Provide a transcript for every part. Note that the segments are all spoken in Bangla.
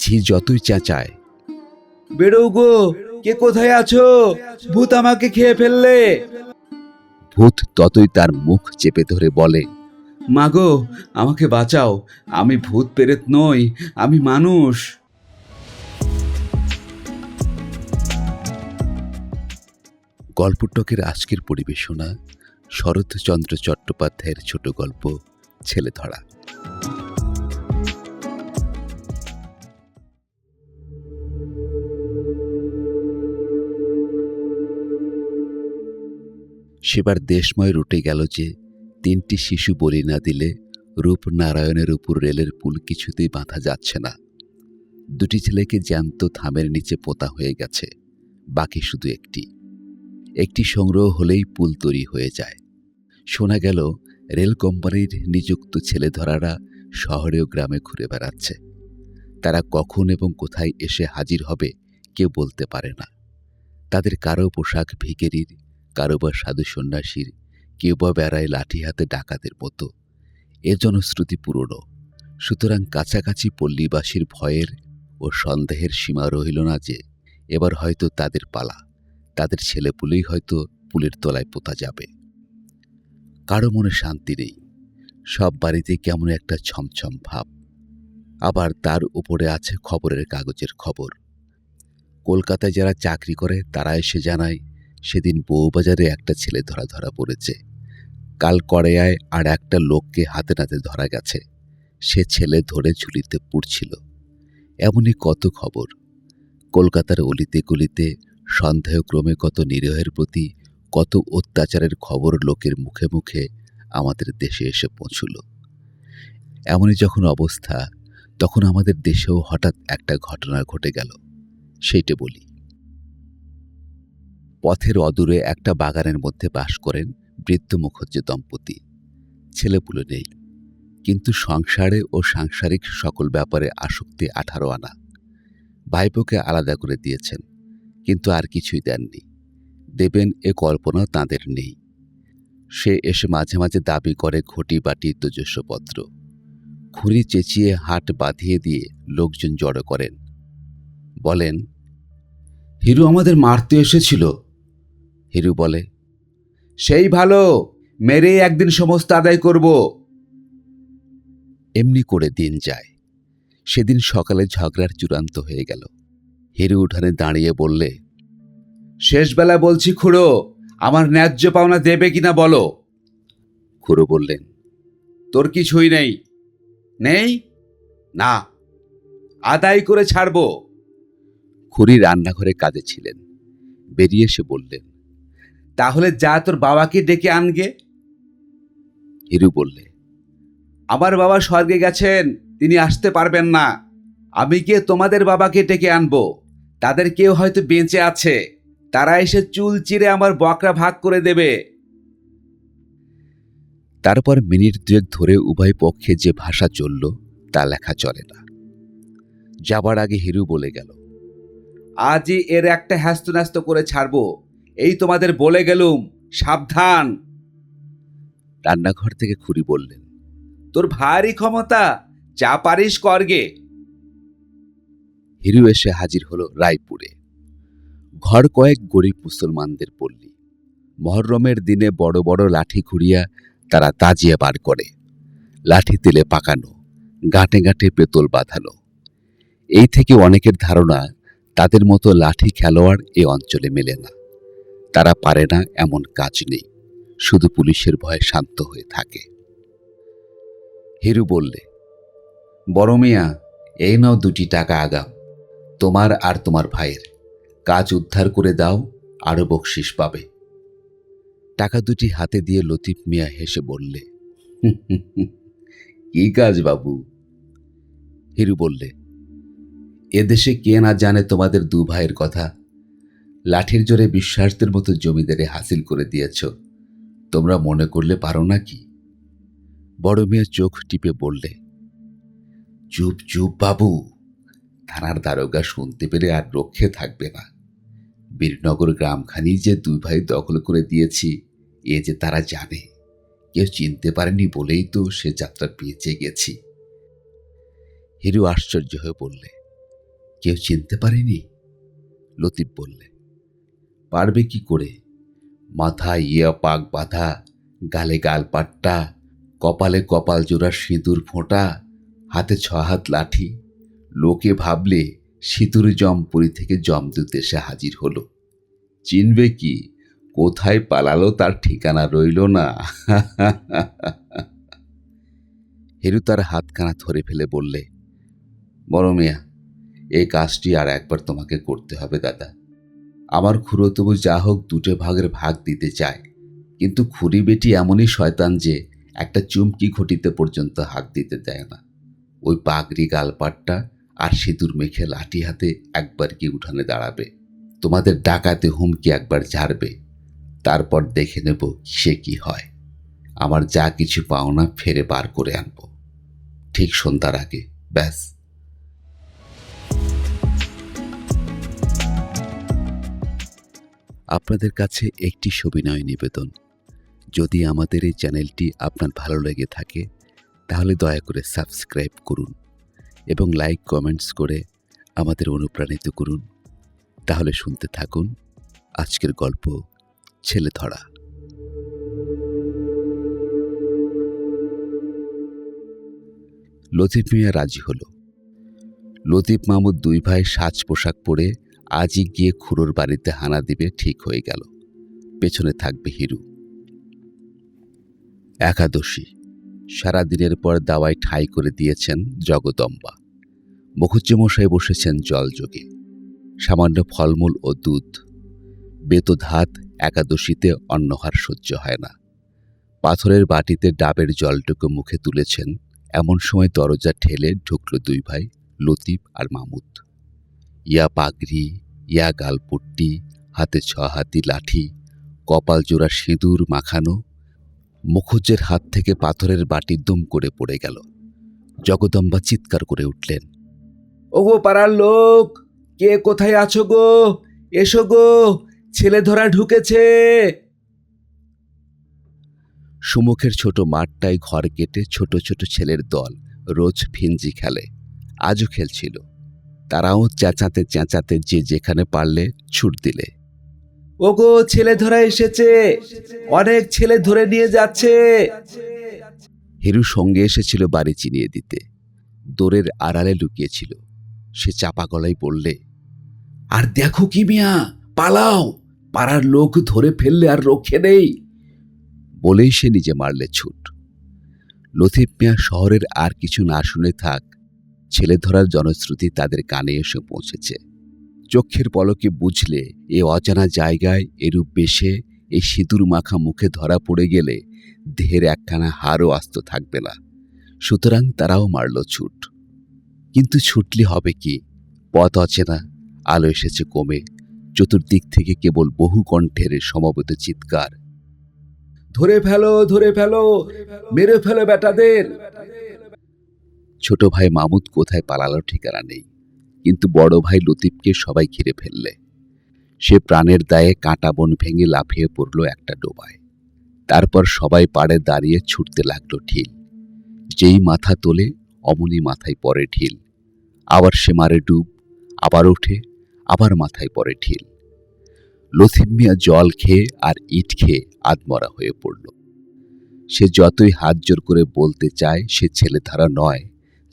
ঝি যতই চেঁচায়। বেরো গো কে কোথায় আছো? ভূত আমাকে খেয়ে ফেললে। ভূত ততই তার মুখ চেপে ধরে বলে মাগো আমাকে বাঁচাও। আমি ভূত পেরেত নই আমি মানুষ। গল্পটকের আজকের পরিবেশনা শরৎচন্দ্র চট্টোপাধ্যায়ের ছোট গল্প ছেলে ধরা সেবার দেশময় রুটে গেল যে, তিনটি শিশু বলি না দিলে রূপনারায়ণের উপর রেলের পুল কিছুতেই বাঁধা যাচ্ছে না। দুটি ছেলেকে জ্যান্ত থামের নিচে পোতা হয়ে গেছে, বাকি শুধু একটি। একটি সংগ্রহ হলেই পুল তৈরি হয়ে যায়। শোনা গেল, রেল কোম্পানির নিযুক্ত ছেলেধরারা শহরে ও গ্রামে ঘুরে বেড়াচ্ছে। তারা কখন এবং কোথায় এসে হাজির হবে কেউ বলতে পারে না। তাদের কারও পোশাক, ভিকেরির কারও বা সাধু সন্ন্যাসীর কেউ বা বেড়ায় লাঠি হাতে ডাকাতের মতো। এ জনশ্রুতি পুরনো। সুতরাং কাছাকাছি পল্লীবাসীর ভয়ের ও সন্দেহের সীমা রহিল না যে, এবার হয়তো তাদের পালা। তাদের ছেলেপুলেই হয়তো পুলের তলায় পোতা যাবে। কারও মনে শান্তি নেই। সব বাড়িতে কেমন একটা ছমছম ভাব। আবার তার উপরে আছে খবরের কাগজের খবর। কলকাতায় যারা চাকরি করে, তারা এসে জানায় সেদিন বউবাজারে একটা ছেলে ধরা ধরা পড়েছে। কাল কড়াইয়ায় আর একটা লোককে হাতে নাতে ধরা গেছে। সে ছেলে ধরে ঝুলিতে পুড়ছিল। এমনই কত খবর। কলকাতার অলিতে গলিতে সন্দেহক্রমে কত নিরীহের প্রতি, কত অত্যাচারের খবর লোকের মুখে মুখে আমাদের দেশে এসে পৌঁছল। এমনই যখন অবস্থা, তখন আমাদের দেশেও হঠাৎ একটা ঘটনা ঘটে গেল। সেইটে বলি। পথের অদূরে একটা বাগানের মধ্যে বাস করেন বৃদ্ধ মুখর্জি দম্পতি। ছেলেপুলো নেই। কিন্তু সংসারে ও সাংসারিক সকল ব্যাপারে আসক্তি আঠারো আনা। ভাইপোকে আলাদা করে দিয়েছেন, কিন্তু আর কিছুই দেননি। দেবেন এ কল্পনা তাঁদের নেই। সে এসে মাঝে মাঝে দাবি করে ঘটি বাটি তেজস্বপত্র খুঁড়ি চেঁচিয়ে হাট বাঁধিয়ে দিয়ে লোকজন জড়ো করেন। বলেন, হিরু আমাদের মারতে এসেছিল। হিরু বলে, সেই ভালো মেরে একদিন সমস্ত আদায় করব। এমনি করে দিন যায়। সেদিন সকালে ঝগড়ার চূড়ান্ত হয়ে গেল। হিরু উঠানে দাঁড়িয়ে বললে, শেষবেলা বলছি খুড়ো, আমার ন্যায্য পাওনা দেবে কিনা বলো? খুড়ো বললেন, তোর কিছুই নেই। নেই? না, আদায় করে ছাড়বো। খুড়ি রান্নাঘরে কাজে ছিলেন। বেরিয়ে এসে বললেন তাহলে যা তোর বাবাকে ডেকে আনগে? হিরু বললে, আমার বাবা স্বর্গে গেছেন, তিনি আসতে পারবেন না। আমি গিয়ে তোমাদের বাবাকে ডেকে আনব। তাদের কেউ হয়তো বেঁচে আছে। তারা এসে চুল চিরে আমার বকরা ভাগ করে দেবে। তারপর মিনিট দুয়েক ধরে উভয় পক্ষে যে ভাষা চলল, তা লেখা চলে না। যাবার আগে হিরু বলে গেল, আজই এর একটা হ্যাস্ত ন্যাস্ত করে ছাড়বো। এই তোমাদের বলে গেলুম সাবধান। রান্নাঘর থেকে খুড়ি বললেন তোর ভারী ক্ষমতা যা পারিস করগে হিরু এসে হাজির হলো রায়পুরে। ঘর কয়েক গরিব মুসলমানদের পল্লী। মহরমের দিনে বড় বড় লাঠি ঘুরিয়া তারা তাজিয়া বার করে। লাঠি তেলে পাকানো গাঁটে গাঁটে পেতল বাঁধানো। এই থেকে অনেকের ধারণা তাদের মতো লাঠি খেলোয়াড় এ অঞ্চলে মেলে না। তারা পারে না এমন কাজ নেই। শুধু পুলিশের ভয়ে শান্ত হয়ে থাকে। হিরু বললে, বড় মিয়া, এই নাও দুটি টাকা আগাম। তোমার আর তোমার ভাইয়ের। কাজ উদ্ধার করে দাও আরও বকশিস পাবে। টাকা দুটি হাতে দিয়ে লতিফ মিয়া হেসে বললে, কি কাজ বাবু? হিরু বললে এদেশে কে না জানে তোমাদের দু ভাইয়ের কথা। লাঠির জোরে বিশ্বাসদের মতো জমিদারে হাসিল করে দিয়েছ। তোমরা মনে করলে পারো না কি বড় মেয়ে চোখ টিপে বললে, চুপ চুপ বাবু। থানার দারোগা শুনতে পেরে আর রক্ষে থাকবে না। বীরনগর গ্রামখানি যে দুই ভাই দখল করে দিয়েছি, এ যে তারা জানে। কেউ চিনতে পারেনি বলেই তো সে যাত্রা বেঁচে গেছি। হিরু আশ্চর্য হয়ে বললে, কেউ চিনতে পারেনি? লতিফ বললে পারবে কি করে? মাথায় ইয়া পাক বাঁধা, গালে গাল পাট্টা, কপালে কপাল জোড়া সিঁদুর ফোঁটা, হাতে ছ হাত লাঠি। লোকে ভাবলে সিঁদুর জমপুরি থেকে জমদূত এসে হাজির হলো। চিনবে কি, কোথায় পালালো তার ঠিকানা রইল না। হেরু তার হাতখানা ধরে ফেলে বললে, বড় মিয়া, এই কাজটি আর একবার তোমাকে করতে হবে, দাদা। আমার খুড়ো তবু যা হোক দুটো ভাগের ভাগ দিতে চায়। কিন্তু খুড়ি বেটি এমনই শয়তান যে একটা চুমকি ঘটিতে পর্যন্ত হাত দিতে দেয় না। ওই পাগড়ি গালপাটটা আর সিঁদুর মেখে লাঠি হাতে একবার কি উঠানে দাঁড়াবে। তোমাদের ডাকাতে হুমকি একবার ঝাড়বে। তারপর দেখে নেব সে কি হয়। আমার যা কিছু পাওনা ফেরে বার করে আনব। ঠিক সন্ধ্যার আগে, ব্যাস। আপনাদের কাছে একটি সবিনয় নিবেদন। যদি আমাদের এই চ্যানেলটি আপনার ভালো লেগে থাকে, তাহলে দয়া করে সাবস্ক্রাইব করুন এবং লাইক, কমেন্টস করে আমাদের অনুপ্রাণিত করুন। তাহলে শুনতে থাকুন আজকের গল্প ছেলে ধরা। লতিফ মিয়া রাজি হলো। লতিফ মাহমুদ দুই ভাই সাজ পোশাক পরে আজই গিয়ে খুড়োর বাড়িতে হানা দিবে, ঠিক হয়ে গেল। পেছনে থাকবে হিরু। একাদশী। সারা দিনের পর দাওয়ায় ঠাই করে দিয়েছেন জগদম্বা। মুখুজ্জমশাই বসেছেন জলযোগে সামান্য ফলমূল ও দুধ। বেতধাত একাদশীতে অন্নহার সহ্য হয় না। পাথরের বাটিতে ডাবের জলটুকু মুখে তুলেছেন। এমন সময় দরজা ঠেলে ঢুকল দুই ভাই, লতিফ আর মামুদ। ইয়া পাগড়ি ইয়া গালপট্টি হাতে ছ হাতি লাঠি কপাল জোড়া সিঁদুর মাখানো মুখুজ্জের হাত থেকে পাথরের বাটি দুম করে পড়ে গেল। জগদম্বা চিৎকার করে উঠলেন ওগো পাড়ার লোক কে কোথায় আছো গো? এসো গো ছেলে ধরা ঢুকেছে। সুমুখের ছোট মাঠটায় ঘর কেটে ছোট ছোট ছেলের দল রোজ ফিঞ্জি খেলে আজও খেলছিল। তারাও চেঁচাতে চেঁচাতে যে যেখানে পারলে ছুট দিলে। ওগো ছেলে ধরা এসেছে। অনেক ছেলে ধরে নিয়ে যাচ্ছে। হিরু সঙ্গে এসেছিল বাড়ি চিনিয়ে দিতে। দোরের আড়ালে লুকিয়েছিল। সে চাপা গলায় বললে আর দেখো কি মিয়া পালাও। পাড়ার লোক ধরে ফেললে আর রক্ষে নেই। বলেই সে নিজে মারলে ছুট। লতিফ মিয়া শহরের আর কিছু না শুনে থাক ছেলে ধরার জনশ্রুতি তাদের কানে এসে পৌঁছেছে। চক্ষের পলকে বুঝলে এ অজানা জায়গায় এরূপ বেশে এই সিঁদুর মাখা মুখে ধরা পড়ে গেলে দেহের একখানা হাড়ও আস্ত থাকবে না। সুতরাং তারাও মারল ছুট। কিন্তু ছুটলি হবে কি? পথ অচেনা, আলো এসেছে কমে, চতুর্দিক থেকে কেবল বহু কণ্ঠের সমবেত চিৎকার। ধরে ফেলো ধরে ফেলো, মেরে ফেলো বেটাদের। ছোট ভাই মামুদ কোথায় পালালো ঠিকানা নেই, কিন্তু বড় ভাই লতিফকে সবাই ঘিরে ফেললে। সে প্রাণের দায়ে কাঁটা বন ভেঙে লাফিয়ে পড়ল একটা ডোবায়। তারপর সবাই পাড়ে দাঁড়িয়ে ছুটতে লাগল ঢিল। যেই মাথা তোলে, অমনি মাথায় পড়ে ঢিল। আবার সে মারে ডুব, আবার ওঠে, আবার মাথায় পড়ে ঢিল। লথিম মিয়া জল খেয়ে আর ইট খেয়ে আদমরা হয়ে পড়ল। সে যতই হাত জোর করে বলতে চায়, সে ছেলে ধারা নয়।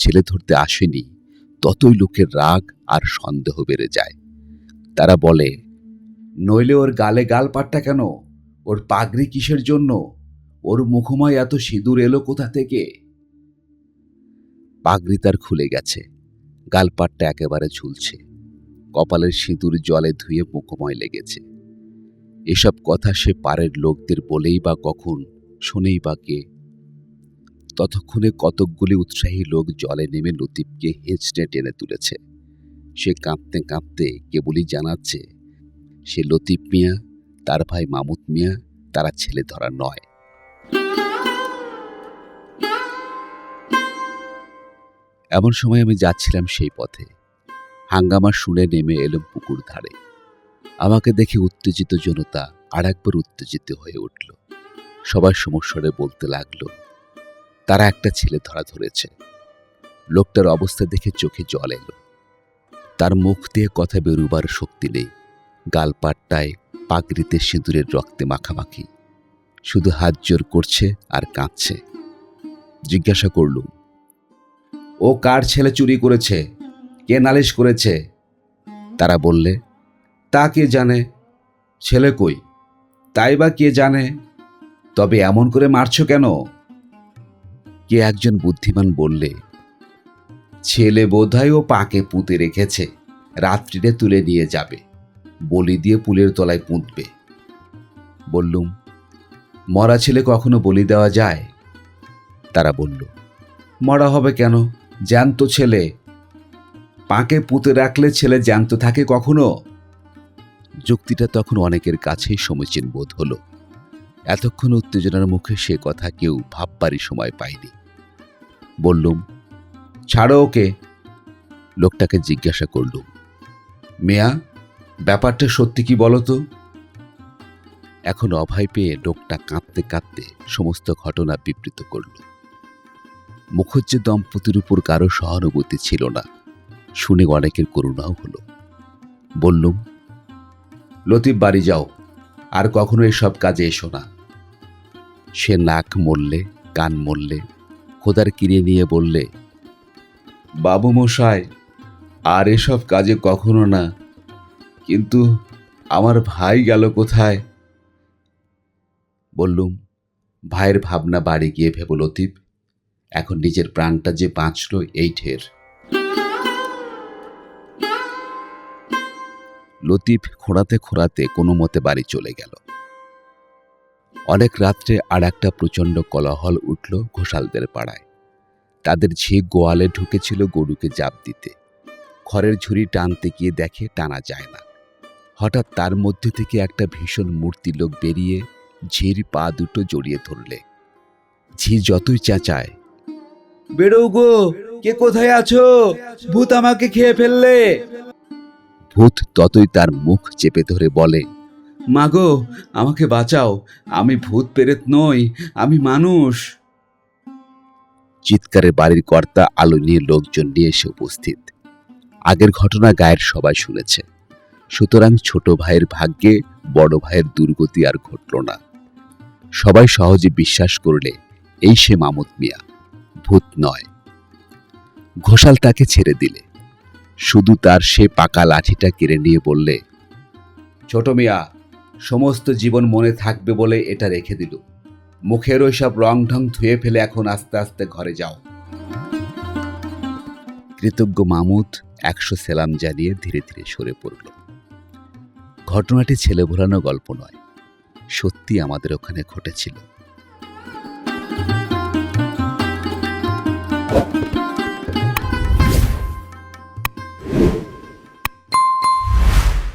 ছেলে ধরতে আসেনি, ততই লোকের রাগ আর সন্দেহ বেড়ে যায়। তারা বলে, নইলে ওর গালে গাল পাট্টা কেন? ওর পাগড়ি কিসের জন্য? ওর মুখময় এত সিঁদুর এলো কোথা থেকে? পাগড়ি তার খুলে গেছে গালপাটটা একেবারে ঝুলছে, কপালের সিঁদুর জলে ধুয়ে মুখময় লেগেছে। এসব কথা সে পাড়ের লোকদের বলেই বা কখন, শোনেই বা কে ততক্ষণে কতকগুলি উৎসাহী লোক জলে নেমে লতিফকে হেঁচড়ে টেনে তুলেছে। সে কাঁপতে কাঁপতে কেবলই জানাচ্ছে, সে লতিফ মিয়া, তার ভাই মামুদ মিয়া, তারা ছেলে ধরা নয়। এমন সময় আমি যাচ্ছিলাম সেই পথে। হাঙ্গামা শুনে নেমে এলাম পুকুর ধারে। আমাকে দেখে উত্তেজিত জনতা আর একবার উত্তেজিত হয়ে উঠল। সবার সমস্যারে বলতে লাগল তারা একটা ছেলে ধরা ধরেছে। লোকটার অবস্থা দেখে চোখে জল এলো। তার মুখ দিয়ে কথা বেরুবার শক্তি নেই। গাল গালপাট্টায় পাগড়িতে সিঁদুরের রক্তে মাখামাখি। শুধু হাত জোর করছে আর কাঁদছে। জিজ্ঞাসা করলুম, ও কার ছেলে চুরি করেছে? কে নালিশ করেছে? তারা বললে, তা কে জানে? ছেলে কই? তাই বা কে জানে? তবে এমন করে মারছো কেন? কে একজন বুদ্ধিমান বললে, ছেলে বোধহয় ও পাকে পুঁতে রেখেছে, রাত্রিরে তুলে নিয়ে যাবে, বলি দিয়ে পুলের তলায় পুঁতবে। বললুম, মরা ছেলে কখনো বলি দেওয়া যায়? তারা বলল, মরা হবে কেন? জ্যান্ত ছেলে। পাকে পুঁতে রাখলে ছেলে জ্যান্ত থাকে কখনো? যুক্তিটা তখন অনেকের কাছেই সমীচীন বোধ হলো। এতক্ষণ উত্তেজনার মুখে সে কথা কেউ ভাববারই সময় পায়নি। বললুম, ছাড়ো ওকে। লোকটাকে জিজ্ঞাসা করলুম, মেয়া, ব্যাপারটা সত্যি কি বলতো এখন অভয় পেয়ে লোকটা কাঁদতে কাঁদতে সমস্ত ঘটনা বিবৃত করল। মুখুজ্জে দম্পতির উপর কারও সহানুভূতি ছিল না, শুনে অনেকের করুণাও হলো। বললুম, লতিফ, বাড়ি যাও, আর কখনো এসব কাজে এসো না। সে নাক মরলে কান মরলে খোদার কিনে নিয়ে বললে, বাবু মশাই, আর এসব কাজে কখনো না, কিন্তু আমার ভাই গেল কোথায়? বললুম, ভাইয়ের ভাবনা বাড়ি গিয়ে ভেব লতিফ, এখন নিজের প্রাণটা যে বাঁচল এই ঠের লতিফ খোঁড়াতে খোঁড়াতে কোনো মতে বাড়ি চলে গেল। অনেক রাত্রে আর একটা প্রচণ্ড কলহল উঠল ঘোষালদের পাড়ায়। তাদের ঝি গোয়ালে ঢুকেছিল গরুকে জাপ দিতে। খড়ের ঝুড়ি টানতে গিয়ে দেখে টানা যায় না। হঠাৎ তার মধ্যে থেকে একটা ভীষণ মূর্তি লোক বেরিয়ে ঝির পা দুটো জড়িয়ে ধরলে। ঝি যতই চেঁচায় বেরো গো কে কোথায় আছো? ভূত আমাকে খেয়ে ফেললে। ভূত ততই তার মুখ চেপে ধরে বলে মাগো আমাকে বাঁচাও। আমি ভূত পেরেত নই, আমি মানুষ। চিৎকারে বাড়ির কর্তা আলো নিয়ে লোকজন নিয়ে এসে উপস্থিত। আগের ঘটনা গায়ের সবাই শুনেছে। সুতরাং ছোট ভাইয়ের ভাগ্যে বড় ভাইয়ের দুর্গতি আর ঘটল না। সবাই সহজে বিশ্বাস করলে এই সে মামুদ মিয়া, ভূত নয়। ঘোষাল তাকে ছেড়ে দিলে। শুধু তার সে পাকা লাঠিটা কেড়ে নিয়ে বললে, ছোট মিয়া সমস্ত জীবন মনে থাকবে বলে এটা রেখে দিল। মুখের ওই সব রং ঢং ধুয়ে ফেলে এখন আস্তে আস্তে ঘরে যাও। কৃতজ্ঞ মামুদ একশো সেলাম জানিয়ে ধীরে ধীরে সরে পড়ল। ঘটনাটি ছেলে ভোলানো গল্প নয়, সত্যি আমাদের ওখানে ঘটেছিল।